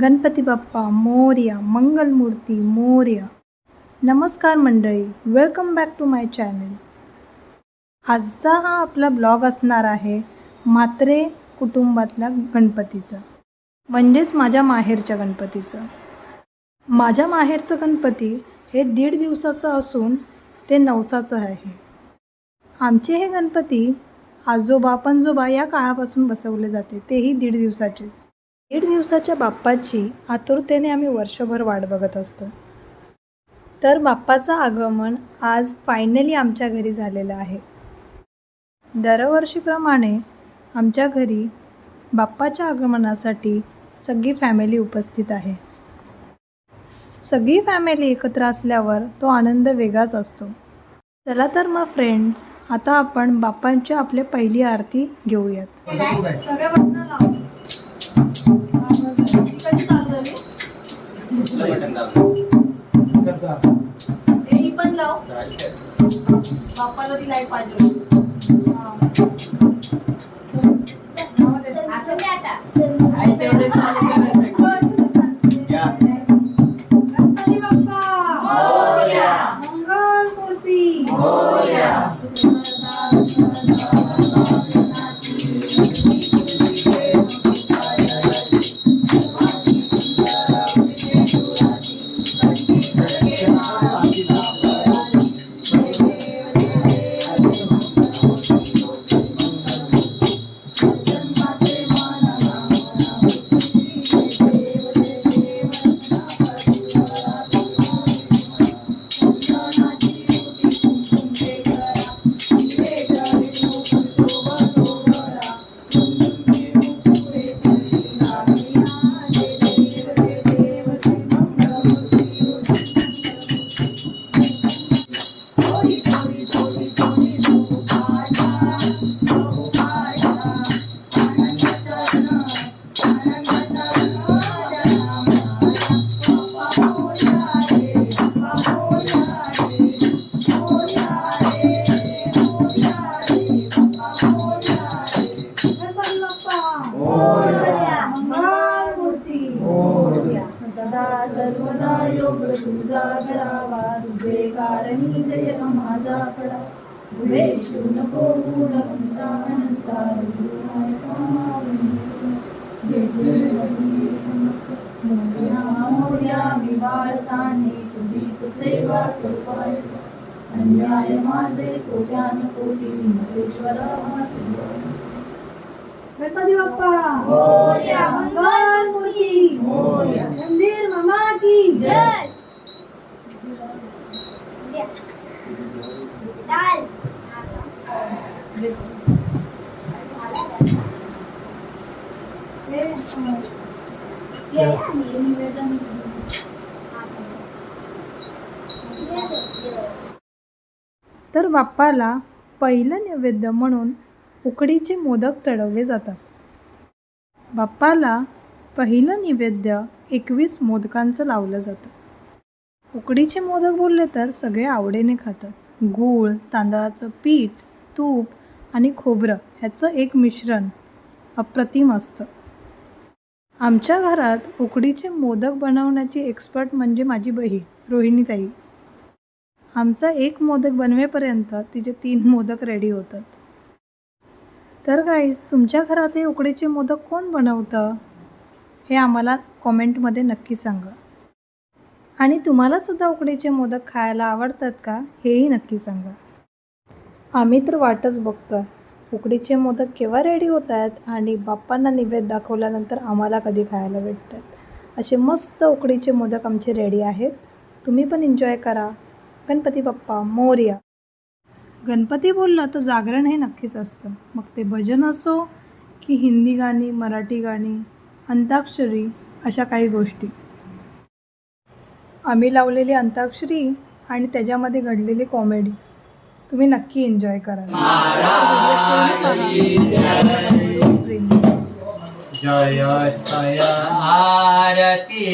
गणपती बाप्पा मोर्या मंगलमूर्ती मोर्या. नमस्कार मंडळी welcome back to my channel आजचा हा आपला ब्लॉग असणार आहे म्हात्रे कुटुंबातल्या गणपतीचा. म्हणजेच माझ्या माहेरच्या गणपतीचं. माझ्या माहेरचं गणपती हे दीड दिवसाचं असून ते नवसाचं आहे. आमचे हे गणपती आजोबा पणजोबा या काळापासून बसवले जाते तेही दीड दिवसाचेच. दीड दिवसाच्या बाप्पाची आतुरतेने आम्ही वर्षभर वाट बघत असतो. तर बाप्पाचं आगमन आज फायनली आमच्या घरी झालेलं आहे. दरवर्षीप्रमाणे आमच्या घरी बाप्पाच्या आगमनासाठी सगळी फॅमिली उपस्थित आहे. सगळी फॅमिली एकत्र असल्यावर तो आनंद वेगळाच असतो. चला तर मग फ्रेंड्स आता आपण बाप्पांची आपली पहिली आरती घेऊयात. ही पण लाव. बाप्पाला ती लाइट पाहिजे. सदा सर्वदा योग तुझा तुझे कारणी माझा कडा नको गुण अनंता मोर्या विवाळताने तुझीच सेवा कृपाय अन्याय माझे कोट्यान कोटी महेश्वरा गणपती बाप्पा. मोरया. मंगलमूर्ती मोरया. मंदिर मामा की जय. तर बाप्पाला पहिलं नैवेद्य म्हणून उकडीचे मोदक चढवले जातात. बाप्पाला पहिलं नैवेद्य एकवीस मोदकांचं लावलं जातं. उकडीचे मोदक बोलले तर सगळे आवडीने खातात. गूळ तांदळाचं पीठ तूप आणि खोबरं ह्याचं एक मिश्रण अप्रतिम असतं. आमच्या घरात उकडीचे मोदक बनवण्याची एक्सपर्ट म्हणजे माझी बहीण रोहिणीताई. आमचा एक मोदक बनवेपर्यंत तिचे तीन मोदक रेडी होतात. तर गाईज तुमच्या घरात हे उकडीचे मोदक कोण बनवतं? हे आम्हाला कॉमेंटमध्ये नक्की सांगा. आणि तुम्हालासुद्धा उकडीचे मोदक खायला आवडतात का? हेही नक्की सांगा. आम्ही तर वाटच बघतो उकडीचे मोदक केव्हा रेडी होत आहेत आणि बाप्पांना निवेद दाखवल्यानंतर आम्हाला कधी खायला भेटतात? असे मस्त उकडीचे मोदक आमचे रेडी आहेत. तुम्ही पण एन्जॉय करा. गणपती बाप्पा मोर्या. गणपती बोललं तर जागरण हे नक्कीच असतं. मग ते भजन असो की हिंदी गाणी मराठी गाणी अंताक्षरी अशा काही गोष्टी. आम्ही लावलेली अंताक्षरी आणि त्याच्यामध्ये घडलेली कॉमेडी. तुम्ही नक्की एन्जॉय करा जय जय आरती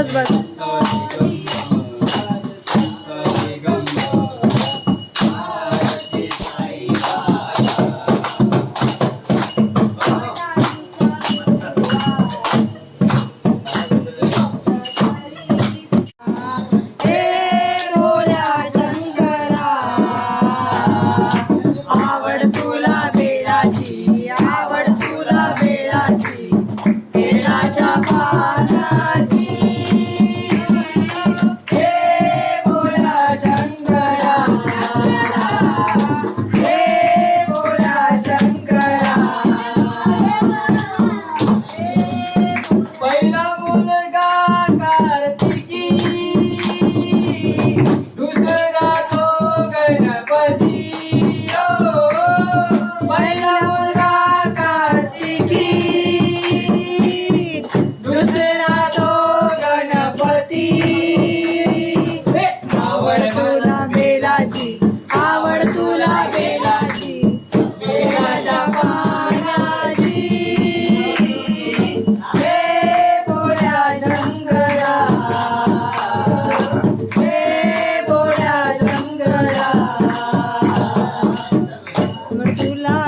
বাস বাস। আমার চুলা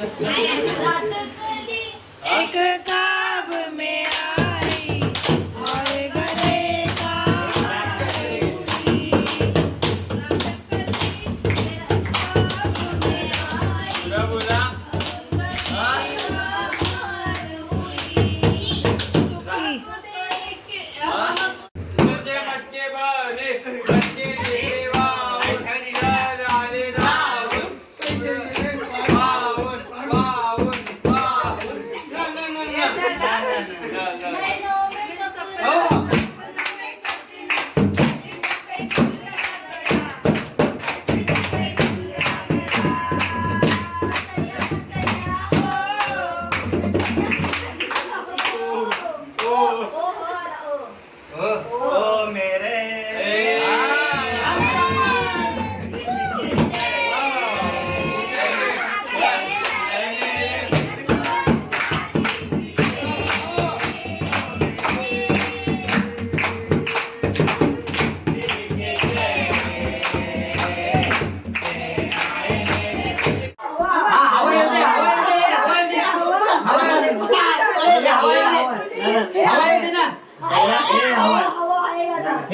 Yeah.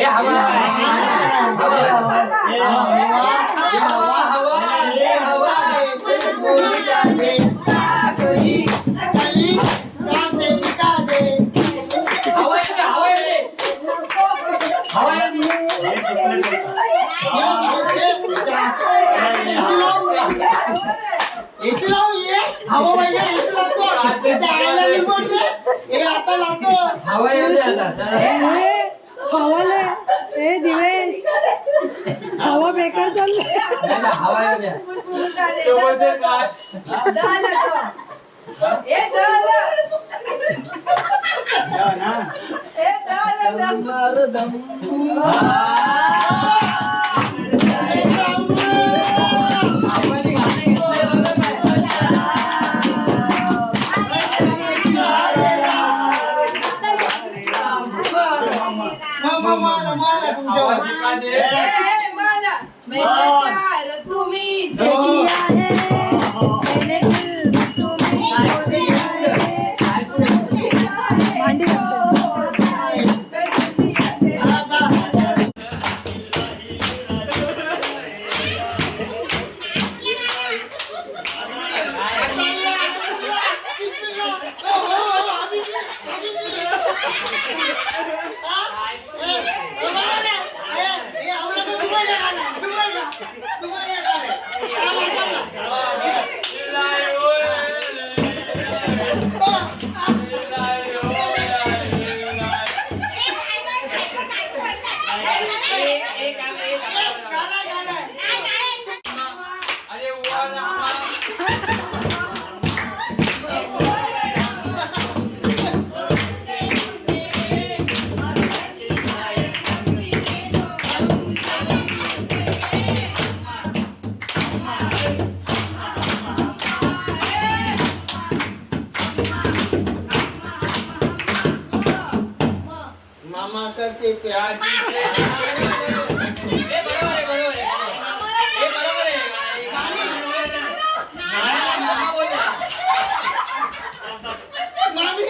हे हवा हवा हवा ए दिवेश. हवा बेकार चाललाय मामा करते प्यार जी बरोबर आहे बरोबर आहे ए, बरोबर आहे मामा बोलला मामी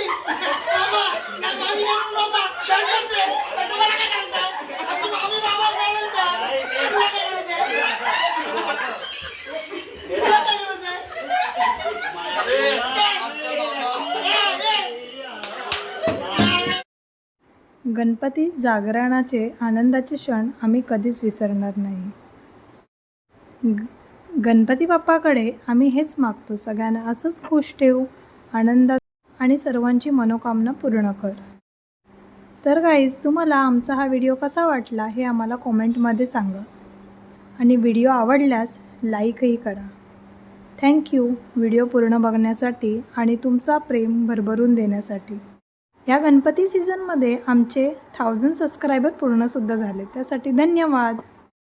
मामा ना मामी ना मामा काय करते आता तुम्हाला काय करायचं आता मामी मामा काय करते तुला काय करायचं तुला काय करायचं ए, आपला मामा गणपती जागरणाचे आनंदाचे क्षण आम्ही कधीच विसरणार नाही. ग- गणपती बाप्पाकडे आम्ही हेच मागतो सगळ्यांना असंच खुश ठेवू आनंदात आणि सर्वांची मनोकामना पूर्ण कर. तर गाईज तुम्हाला आमचा हा व्हिडिओ कसा वाटला हे आम्हाला कॉमेंटमध्ये सांगा. आणि व्हिडिओ आवडल्यास लाईकही करा. थँक्यू व्हिडिओ पूर्ण बघण्यासाठी आणि तुमचा प्रेम भरभरून देण्यासाठी. या गणपती सीझनमध्ये आमचे थाउजंड सबस्क्रायबर पूर्णसुद्धा झाले. त्यासाठी धन्यवाद.